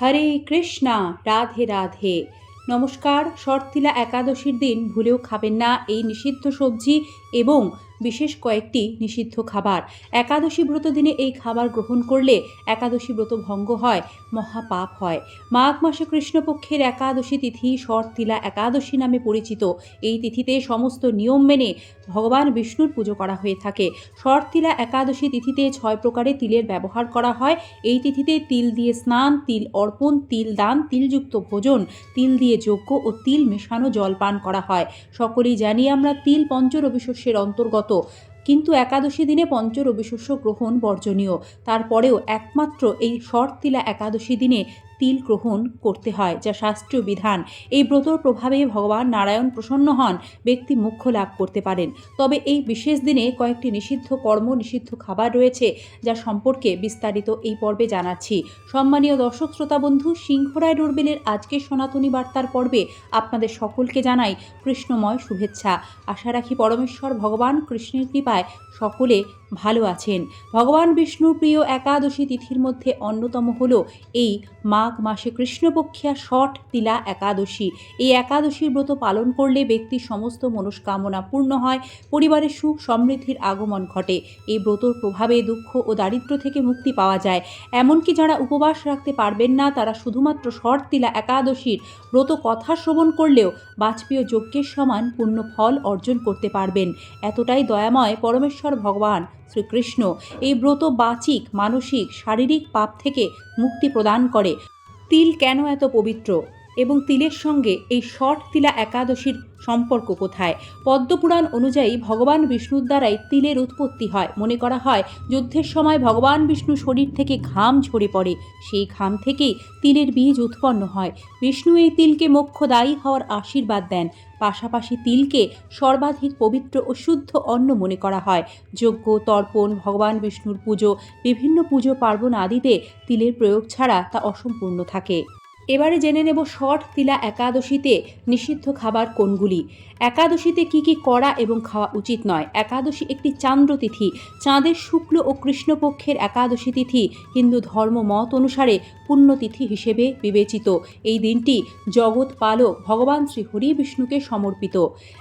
হরে কৃষ্ণা, রাধে রাধে। নমস্কার, শর্তিলা একাদশীর দিন ভুলেও খাবেন না এই নিষিদ্ধ সবজি এবং বিশেষ কয়েকটি নিষিদ্ধ খাবার। একাদশী ব্রত দিনে এই খাবার গ্রহণ করলে একাদশী ব্রত ভঙ্গ হয়, মহাপাপ হয়। মাঘ মাসে কৃষ্ণপক্ষের একাদশী তিথি শর্তিলা একাদশী নামে পরিচিত। এই তিথিতে সমস্ত নিয়ম মেনে ভগবান বিষ্ণুর পুজো করা হয়ে থাকে। শর্তিলা একাদশী তিথিতে ছয় প্রকারে তিলের ব্যবহার করা হয়। এই তিথিতে তিল দিয়ে স্নান, তিল অর্পণ, তিল দান, তিলযুক্ত ভোজন, তিল দিয়ে যজ্ঞ ও তিল মেশানো জল পান করা হয়। সকলেই জানি আমরা তিল পঞ্চরবি শস্যের অন্তর্গত। কিন্তু একাদশী দিনে পঞ্চ রবিশস্য গ্রহণ বর্জনীয়। তারপরেও একমাত্র এই শর্তিলা একাদশী দিনে তিল গ্রহণ করতে হয়, যা শাস্ত্রীয় বিধান। এই ব্রতর প্রভাবে ভগবান নারায়ণ প্রসন্ন হন, ব্যক্তি মুখ্য লাভ করতে পারেন। তবে এই বিশেষ দিনে কয়েকটি নিষিদ্ধ কর্ম, নিষিদ্ধ খাবার রয়েছে, যা সম্পর্কে বিস্তারিত এই পর্বে জানাচ্ছি। সম্মানীয় দর্শক, শ্রোতা বন্ধু, সিংহরায় ডোরবেলের আজকের সনাতনী বার্তার পর্বে আপনাদের সকলকে জানাই কৃষ্ণময় শুভেচ্ছা। আশা রাখি পরমেশ্বর, ভগবান কৃষ্ণের কৃপায় সকলে ভালো আছেন। ভগবান বিষ্ণুর প্রিয় একাদশী তিথির মধ্যে অন্যতম হল এই মাঘ মাসে কৃষ্ণপক্ষিয়া ষট তিলা একাদশী। এই একাদশীর ব্রত পালন করলে ব্যক্তির সমস্ত মনস্কামনা পূর্ণ হয়, পরিবারের সুখ সমৃদ্ধির আগমন ঘটে। এই ব্রতর প্রভাবে দুঃখ ও দারিদ্র্য থেকে মুক্তি পাওয়া যায়। এমনকি যারা উপবাস রাখতে পারবেন না, তারা শুধুমাত্র শট তিলা একাদশীর ব্রত কথা শ্রবণ করলেও বাজপেয় যজ্ঞের সমান পূর্ণ ফল অর্জন করতে পারবেন। এতটাই দয়াময় পরমেশ্বর ভগবান শ্রীকৃষ্ণ। এই ব্রত বাচিক, মানসিক, শারীরিক পাপ থেকে মুক্তি প্রদান করে। তিল কেন এত পবিত্র? এবং তিলের সঙ্গে এই শট তিলা একাদশীর সম্পর্ক কোথায়? পদ্মপুরাণ অনুযায়ী ভগবান বিষ্ণুর দ্বারাই তিলের উৎপত্তি হয়। মনে করা হয়, যুদ্ধের সময় ভগবান বিষ্ণু শরীর থেকে ঘাম ঝরে পড়ে। সেই ঘাম থেকেই তিলের বীজ উৎপন্ন হয়। বিষ্ণু এই তিলকে মোক্ষদায়ী হওয়ার আশীর্বাদ দেন। পাশাপাশি তিলকে সর্বাধিক পবিত্র ও শুদ্ধ অন্ন মনে করা হয়। যজ্ঞ, তর্পণ, ভগবান বিষ্ণুর পুজো, বিভিন্ন পুজো পার্বণ আদিতে তিলের প্রয়োগ ছাড়া তা অসম্পূর্ণ থাকে। এবারে জেনে নেব শট তিলা একাদশীতে নিষিদ্ধ খাবার কোনগুলি। একাদশীতে কি কি করা এবং খাওয়া উচিত নয়? একাদশী একটি চান্দ্র তিথি। চাঁদের শুক্ল ও কৃষ্ণপক্ষের একাদশী তিথি হিন্দু ধর্ম মত অনুসারে পুণ্যতিথি হিসেবে বিবেচিত। এই দিনটি জগৎ পালক ভগবান শ্রী হরি বিষ্ণুকে সমর্পিত।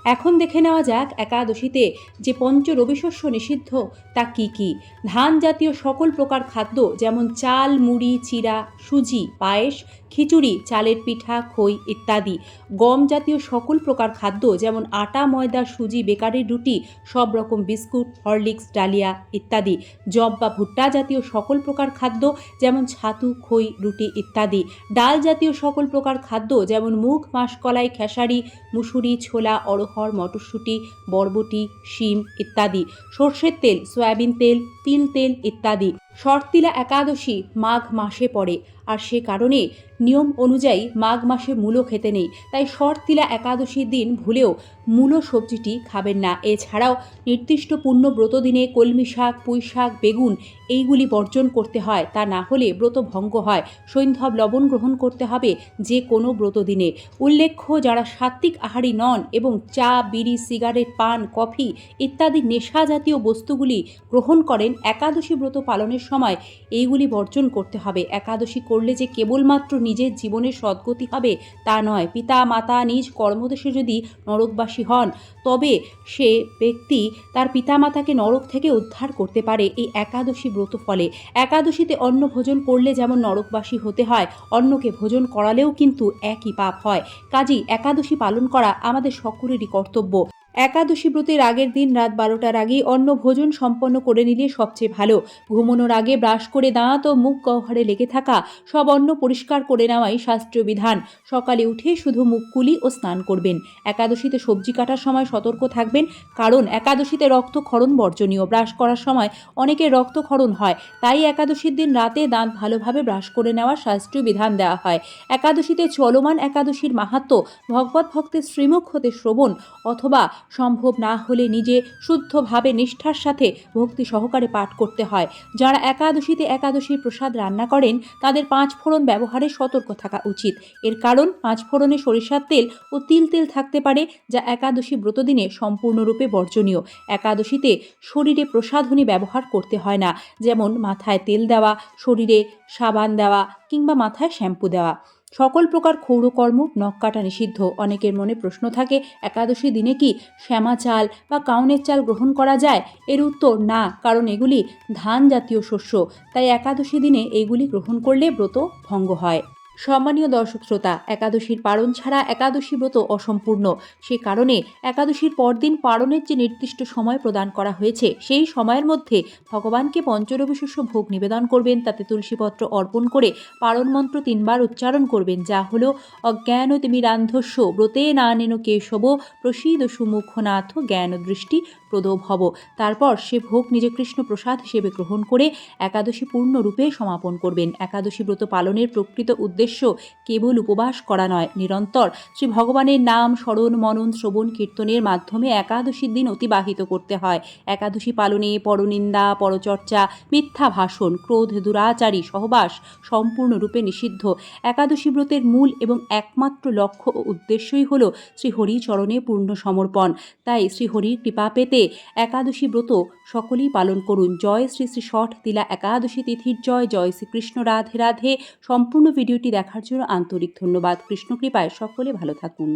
এখন দেখে নেওয়া যাক একাদশীতে যে পঞ্চ রবিশস্য নিষিদ্ধ, তা কি কি? ধান জাতীয় সকল প্রকার খাদ্য যেমন চাল, মুড়ি চিরা সুজি, পায়েস, খিচুড়ি চালের পিঠা, খই ইত্যাদি। গম জাতীয় সকল প্রকার খাদ্য যেমন আটা, ময়দা, সুজি বেকারির রুটি, সব রকম বিস্কুট, হরলিক্স, ডালিয়া ইত্যাদি। জব বা ভুট্টা জাতীয় সকল প্রকার খাদ্য যেমন ছাতু, খই, রুটি ইত্যাদি। ডাল জাতীয় সকল প্রকার খাদ্য যেমন মুগ, মাসকলাই, খেসারি, মুসুরি, ছোলা, অড়হর, মটরশুঁটি, বরবটি, শিম ইত্যাদি। সর্ষের তেল, সয়াবিন তেল, তিল তেল ইত্যাদি। শর্তিলা একাদশী মাঘ মাসে পড়ে। আর সে কারণে নিয়ম অনুযায়ী মাঘ মাসে মূলো খেতে নেই। তাই শর্তিলা একাদশীর দিন ভুলেও মূলো সবজিটি খাবেন না। এছাড়াও নির্দিষ্ট পূর্ণ ব্রত দিনে কলমি শাক, পুঁই শাক, বেগুন এইগুলি বর্জন করতে হয়। তা না হলে ব্রত ভঙ্গ হয়। সৈন্ধব লবণ গ্রহণ করতে হবে যে কোনো ব্রত দিনে। উল্লেখ্য, যারা সাত্ত্বিক আহারী নন এবং চা, বিড়ি, সিগারেট, পান, কফি ইত্যাদি নেশা জাতীয় বস্তুগুলি গ্রহণ করেন, একাদশী ব্রত পালনের সময় এইগুলি বর্জন করতে হবে। একাদশী করলে যে কেবলমাত্র নিজের জীবনের সদ্গতি হবে তা নয়। পিতা মাতা নিজ কর্মদেশে যদি নরকবাসী হন, তবে সে ব্যক্তি তার পিতামাতাকে নরক থেকে উদ্ধার করতে পারে এই একাদশী ব্রত ফলে। একাদশীতে অন্ন ভোজন করলে যেমন নরকবাসী হতে হয়, অন্নকে ভোজন করালেও কিন্তু একই পাপ হয়। কাজী একাদশী পালন করা আমাদের সকলেরই কর্তব্য। একাদশী ব্রতের আগের দিন রাত বারোটার আগে অন্ন ভোজন সম্পন্ন করে নিলে সবচেয়ে ভালো। ঘুমানোর আগে ব্রাশ করে দাঁত ও মুখ গহ্বরে লেগে থাকা সব অন্ন পরিষ্কার করে নেওয়াই শাস্ত্রীয় বিধান। সকালে উঠে শুধু মুখ কুলি ও স্নান করবেন। একাদশীতে সবজি কাটার সময় সতর্ক থাকবেন, কারণ একাদশীতে রক্তক্ষরণ বর্জনীয়। ব্রাশ করার সময় অনেকের রক্তক্ষরণ হয়, তাই একাদশীর দিন রাতে দাঁত ভালোভাবে ব্রাশ করে নেওয়ার শাস্ত্রীয় বিধান দেওয়া হয়। একাদশীতে চলমান একাদশীর মাহাত্ম ভগবত ভক্তের শ্রীমুখ হতে শ্রবণ অথবা সম্ভব না হলে নিজে শুদ্ধভাবে নিষ্ঠার সাথে ভক্তি সহকারে পাঠ করতে হয়। যারা একাদশীতে একাদশীর প্রসাদ রান্না করেন, তাদের পাঁচ ফোড়ন ব্যবহারে সতর্ক থাকা উচিত। এর কারণ, পাঁচ ফোড়নে সরিষার তেল ও তিল তেল থাকতে পারে, যা একাদশী ব্রতদিনে সম্পূর্ণরূপে বর্জনীয়। একাদশীতে শরীরে প্রসাধনী ব্যবহার করতে হয় না, যেমন মাথায় তেল দেওয়া, শরীরে সাবান দেওয়া কিংবা মাথায় শ্যাম্পু দেওয়া। সকল প্রকার ক্ষৌরকর্ম, নখ কাটা নিষিদ্ধ। অনেকের মনে প্রশ্ন থাকে, একাদশী দিনে কি শ্যামা চাল বা কাউনের চাল গ্রহণ করা যায়? এর উত্তর, না, কারণ এগুলি ধান জাতীয় শস্য। তাই একাদশী দিনে এগুলি গ্রহণ করলে ব্রত ভঙ্গ হয়। সম্মানীয় দর্শক শ্রোতা, একাদশীর পারণ ছাড়া একাদশী ব্রত অসম্পূর্ণ। সে কারণে একাদশীর পরদিন পারণের যে নির্দিষ্ট সময় প্রদান করা হয়েছে, সেই সময়ের মধ্যে ভগবানকে পঞ্চরবিশস্য ভোগ নিবেদন করবেন, তাতে তুলসীপত্র অর্পণ করে পারণ মন্ত্র তিনবার উচ্চারণ করবেন, যা হল, অজ্ঞান তিমি রান্ধস্য ব্রতে না নেন কেশব, প্রসীদ সুমুখনাথ জ্ঞান দৃষ্টি প্রদব হব তারপর সে ভোগ নিজে কৃষ্ণ প্রসাদ হিসেবে গ্রহণ করে একাদশী পূর্ণরূপে সমাপন করবেন। একাদশী ব্রত পালনের প্রকৃত উদ্দেশ্য কেবল উপবাস করা নয়, নিরন্তর শ্রী ভগবানের নাম স্মরণ, মনন, শ্রবণ, কীর্তনের মাধ্যমে একাদশীর দিন অতিবাহিত করতে হয়। একাদশী পালনে পরনিন্দা, পরচর্চা, মিথ্যা ভাষণ, ক্রোধ, দুরাচারী, সহবাস সম্পূর্ণরূপে নিষিদ্ধ। একাদশী ব্রতের মূল এবং একমাত্র লক্ষ্য ও উদ্দেশ্যই হল শ্রীহরি চরণে পূর্ণ সমর্পণ। তাই শ্রীহরির কৃপা পেতে একাদশী ব্রত সকলেই পালন করুন। জয় শ্রী শ্রী ষঠ তিলা একাদশী তিথির জয়। জয় শ্রীকৃষ্ণ রাধে রাধে। সম্পূর্ণ ভিডিওটি দেখার জন্য আন্তরিক ধন্যবাদ। কৃষ্ণকৃপায় সকলে ভালো থাকুন।